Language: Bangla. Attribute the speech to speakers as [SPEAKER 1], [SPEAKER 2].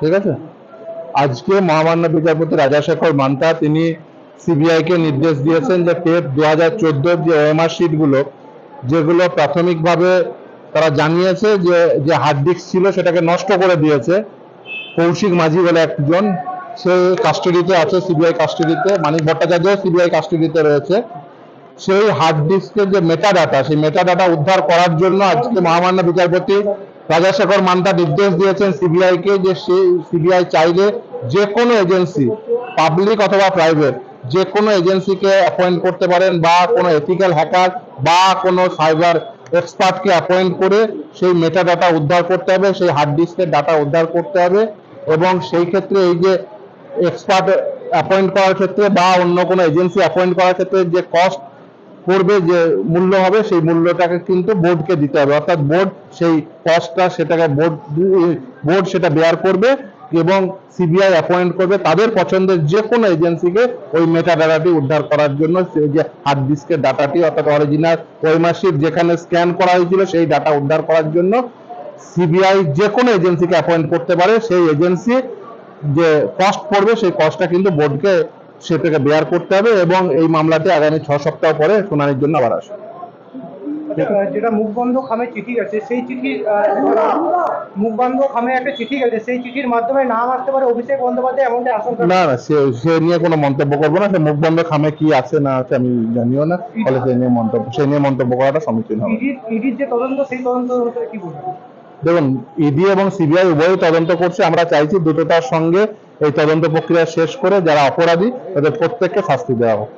[SPEAKER 1] ঠিক আছে? আজকে মহামান্য বিচারপতি রাজাশেখর মান্তা, তিনি সিবিআই কে নির্দেশ দিয়েছেন যে টেট দু হাজার চোদ্দোর যে ওএমআর শিটগুলো যেগুলো প্রাথমিকভাবে তারা জানিয়েছে যে যে হার্ড ডিস্ক ছিল সেটাকে নষ্ট করে দিয়েছে। কৌশিক মাঝি বলে একজন, সে কাস্টডিতে আছে সিবিআই কাস্টডিতে মানিক ভট্টাচার্য সিবিআই কাস্টডিতে রয়েছে। সেই হার্ড ডিস্কের যে মেটা ডাটা সেই মেটা ডাটা উদ্ধার করার জন্য আজকে মহামান্য বিচারপতি রাজাশেখর মান্তা নির্দেশ দিয়েছেন সিবিআই কে যে সেই সিবিআই চাইলে যে কোনো এজেন্সি পাবলিক অথবা প্রাইভেট যে কোনো এজেন্সিকে অ্যাপয়েন্ট করতে পারেন বা কোনো এথিক্যাল হ্যাকার বা কোনো সাইবার এক্সপার্টকে অ্যাপয়েন্ট করে সেই মেটা ডাটা উদ্ধার করতে হবে, সেই হার্ড ডিস্কের ডাটা উদ্ধার করতে হবে এবং সেই ক্ষেত্রে এই যে এক্সপার্ট অ্যাপয়েন্ট করার ক্ষেত্রে বা অন্য কোনো এজেন্সি অ্যাপয়েন্ট করার ক্ষেত্রে যে কস্ট পড়বে যে মূল্য হবে, সেই মূল্যটাকে কিন্তু বোর্ডকে দিতে হবে। অর্থাৎ বোর্ড সেই কস্টটা সেটাকে বোর্ড বোর্ড সেটা বেয়ার করবে এবং সিবিআই অ্যাপয়েন্ট করবে তাদের পছন্দের যে কোনো এজেন্সিকে ওই মেটা ডাটাটি উদ্ধার করার জন্য যে হার্ড ডিস্কের ডাটাটি অর্থাৎ অরিজিনাল ওয়েমার্কশিট যেখানে স্ক্যান করা হয়েছিল, সেই ডাটা উদ্ধার করার জন্য সিবিআই যে কোনো এজেন্সিকে অ্যাপয়েন্ট করতে পারে। সেই এজেন্সি যে কস্ট পড়বে, সেই কস্টটা কিন্তু বোর্ডকে সে থেকে বেয়ার করতে হবে এবং এই মামলাটি আগামী ছ সপ্তাহ পরে শুনানির জন্য আবার আসবে।
[SPEAKER 2] আচ্ছা, যেটা মুখবন্ধ খামে চিঠি গেছে সেই চিঠির মুখবন্ধ খামে একটা চিঠি গেছে সেই চিঠির মাধ্যমে নাম আসতে পারে অভিষেক বন্দ্যোপাধ্যায় আশঙ্কা
[SPEAKER 1] না না সে সে নিয়ে কোনো মন্তব্য করব না সে মুখ বন্ধ খামে কি আছে না আছে আমি জানিও না ফলে সে নিয়ে মন্তব্য সে নিয়ে মন্তব্য করাটা সমীচীন হবে।
[SPEAKER 2] ইডির যে তদন্ত সেই তদন্ত কি বলবেন
[SPEAKER 1] দেখুন ইডি এবং সিবিআই উভয়ই তদন্ত করছে আমরা চাইছি দ্রুততার সঙ্গে এই তদন্ত প্রক্রিয়া শেষ করে যারা অপরাধী তাদের প্রত্যেককে শাস্তি দেওয়া হোক।